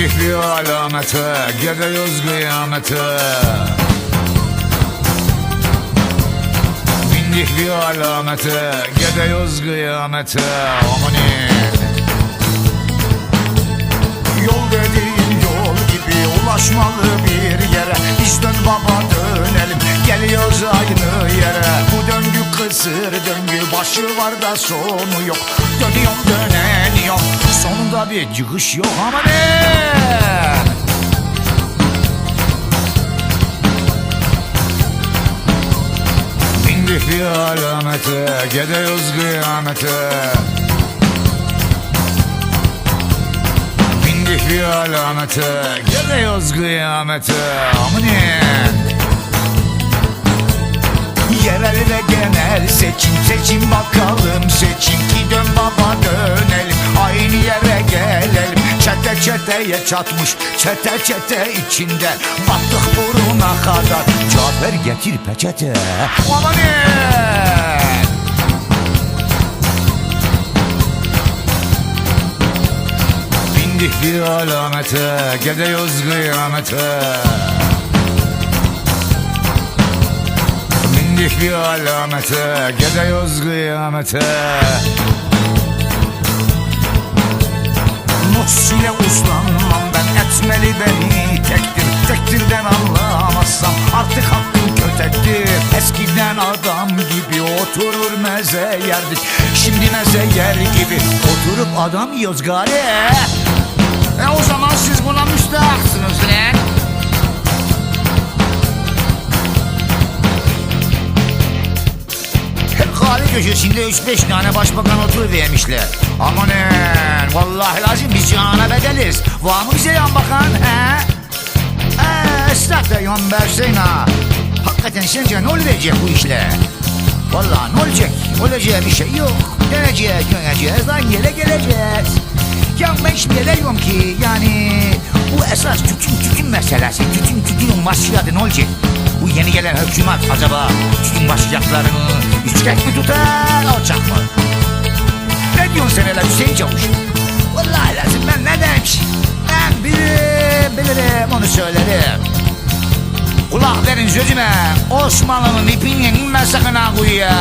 bir alamete Gidiyoruz kıyamete. Bindik bir alamete Gidiyoruz kıyamete. Amanin Yol dediğin yol gibi ulaşmalı bir yere. Biz dön baba dönelim. Geliyoruz aynı yere. Bu döngü kısır döngü başı var da sonu yok. Dönüyorum döneniyorum bir çıkış yok ama ne? Bindik bir alamete Gidiyoruz kıyamete. Bindik bir alamete Gidiyoruz Yerel ve genel seçim çeteye çatmış çete çete içinde. Battık buruna kadar Cafer getir peçete. Amanin Bindik bir alamete Gidiyoruz kıyamete. Bindik bir alamete Gidiyoruz kıyamete Nus ile uslanmam ben. Etmeli beni tektir Tektirden anlamazsam artık hakkım kötektir. Eskiden adam gibi oturur meze yerdik Şimdi meze yer gibi oturup adam yiyoruz gari. E o zaman siz buna müstahaksınız lan. Kahve köşesinde 3-5 tane başbakan otur vermişler Amanın vallahi lazım biz cihana bedeliz Var mı bize yan bakan he? Eee versin ha Hakikaten sence ne olacak bu işler? Vallahi ne olacak? Olacağı bir şey yok. Döneceğiz, döneceğiz, aynı yere geleceğiz. Ya ben şimdi diyorum ki yani bu esas tütün tütün meselesi. Tütün tütünün başladı ne olacak? Bu yeni gelen hükümet acaba tütün başlayacaklarını üçgen mi tutar, alacak mı? Ne diyorsun sen hele Hüseyin Çavuş? Vallahi lazım ben ne ki? Ben bilirim, bilirim onu söylerim. Kulak verin sözüme Osmanlı'nın ipini inme sakın ha kuyuya